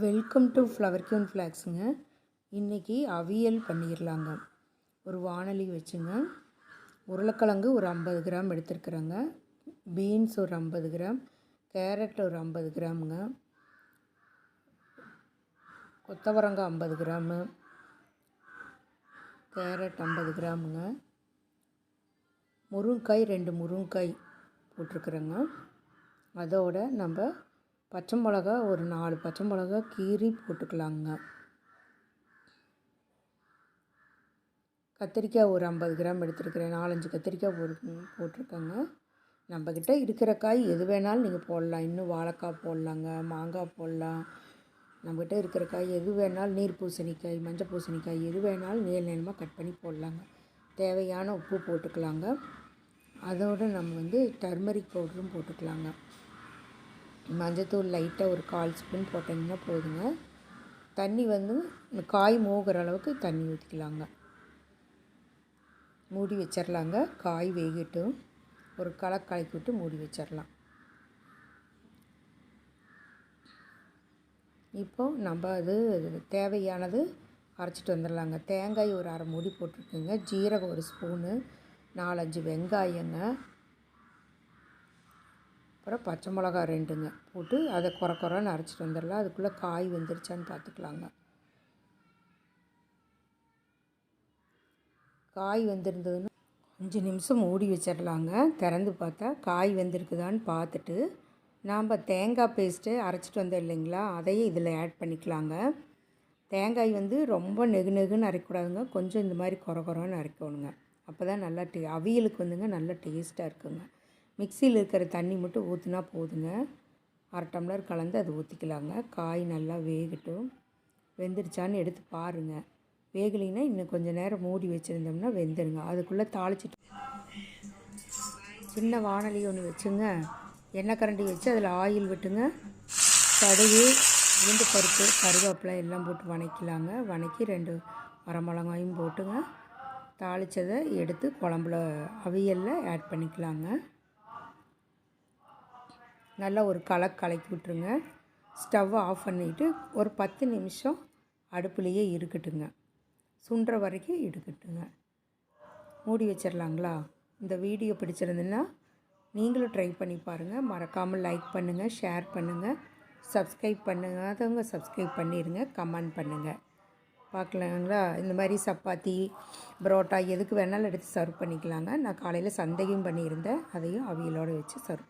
Welcome to flower queen ஃப்ளாக்ஸுங்க இன்றைக்கி அவியல் பண்ணிடலாங்க ஒரு வானொலி வச்சுங்க. உருளைக்கிழங்கு ஒரு ஐம்பது கிராம் எடுத்துருக்குறேங்க. பீன்ஸ் ஒரு ஐம்பது கிராம். கேரட் ஒரு ஐம்பது கிராமுங்க. கொத்தவரங்காய் ஐம்பது கிராமு. கேரட் ஐம்பது கிராமுங்க. முருங்காய் ரெண்டு முருங்காய் போட்டிருக்குறேங்க. அதோட நம்ம பச்சை மிளகா ஒரு நாலு பச்சை மிளகா கீறி போட்டுக்கலாங்க. கத்திரிக்காய் ஒரு ஐம்பது கிராம் எடுத்துருக்கிறேன். நாலஞ்சு கத்திரிக்காய் போட்டு போட்டிருக்கேங்க. நம்மக்கிட்ட இருக்கிற காய் எது வேணாலும் நீங்கள் போடலாம். இன்னும் வாழைக்காய் போடலாங்க மாங்காய் போடலாம். நம்மக்கிட்ட இருக்கிற காய் எது வேணாலும் நீர் பூசணிக்காய் மஞ்சள் பூசணிக்காய் எது வேணாலும் நீள் நீளமாக கட் பண்ணி போடலாங்க. தேவையான உப்பு போட்டுக்கலாங்க. அதோடு நம்ம வந்து டர்மரிக் பவுடரும் போட்டுக்கலாங்க. மஞ்சத்தூள் லைட்டாக ஒரு கால் ஸ்பூன் போட்டிங்கன்னா போதுங்க. தண்ணி வந்து காய் மூகிற அளவுக்கு தண்ணி ஊற்றிக்கலாங்க மூடி வச்சிடலாங்க காய் வேகட்டும். ஒரு களை கலக்கி விட்டு மூடி வச்சிடலாம் இப்போது நம்ம அது தேவையானது அரைச்சிட்டு வந்துடலாங்க தேங்காய் ஒரு அரை மூடி போட்டிருக்குங்க. ஜீரகம் ஒரு ஸ்பூனு நாலஞ்சு வெங்காயங்க. அப்புறம் பச்சை மிளகா ரெண்டுங்க போட்டு அதை குறை குறைன்னு அரைச்சிட்டு வந்துடலாம். அதுக்குள்ளே காய் வெந்துருச்சான்னு பார்த்துக்கலாங்க. காய் வெந்திருந்ததுன்னா அஞ்சு நிமிஷம் மூடி வச்சிடலாங்க. திறந்து பார்த்தா காய் வெந்திருக்குதான்னு பார்த்துட்டு நாம் தேங்காய் பேஸ்ட்டு அரைச்சிட்டு வந்தோம் இல்லைங்களா? அதையே இதில் ஆட் பண்ணிக்கலாங்க. தேங்காய் வந்து ரொம்ப நெகு நெகுன்னு அரைக்கூடாதுங்க கொஞ்சம் இந்த மாதிரி குறை குறைன்னு அரைக்கணுங்க. அப்போ தான் நல்லா டே அவியலுக்கு வந்துங்க நல்லா டேஸ்ட்டாக இருக்குங்க. மிக்சியில் இருக்கிற தண்ணி மட்டும் ஊற்றினா போதுங்க. அரை டம்ளர் கலந்து அது ஊற்றிக்கலாங்க காய் நல்லா வேகட்டும். வெந்துருச்சான்னு எடுத்து பாருங்கள் வேகலைன்னா இன்னும் கொஞ்சம் நேரம் மூடி வச்சுருந்தோம்னா வெந்துடுங்க அதுக்குள்ளே தாளிச்சிட்டு சின்ன வானொலி ஒன்று வச்சுங்க. எண்ணெய் கரண்டி வச்சு அதில் ஆயில் விட்டுங்க. கடுகு உளுந்து பருப்பு கருவேப்பிலை எல்லாம் போட்டு வணக்கிலாங்க. வணக்கி ரெண்டு வரமிளகாயும் போட்டுங்க. தாளித்ததை எடுத்து குழம்புல அவியலில் ஆட் பண்ணிக்கலாங்க. நல்லா ஒரு கலக்கு கலக்கி விட்ருங்க ஸ்டவ்வை ஆஃப் பண்ணிவிட்டு ஒரு பத்து நிமிஷம் அடுப்புலேயே இருக்கட்டுங்க. சுண்டுற வரைக்கும் இருக்கட்டுங்க. மூடி வச்சிடலாங்களா? இந்த வீடியோ பிடிச்சிருந்துன்னா நீங்களும் ட்ரை பண்ணி பாருங்கள் மறக்காமல் லைக் பண்ணுங்கள் ஷேர் பண்ணுங்கள் சப்ஸ்கிரைப் பண்ணுங்காதவங்க சப்ஸ்கிரைப் பண்ணிடுங்க கமெண்ட் பண்ணுங்கள் பார்க்கலாங்களா? இந்த மாதிரி சப்பாத்தி பரோட்டா எதுக்கு வேணாலும் எடுத்து சர்வ் பண்ணிக்கலாங்க. நான் காலையில் சந்தேகம் பண்ணியிருந்தேன். அதையும் அவியலோடு வச்சு சர்வ் பண்ணி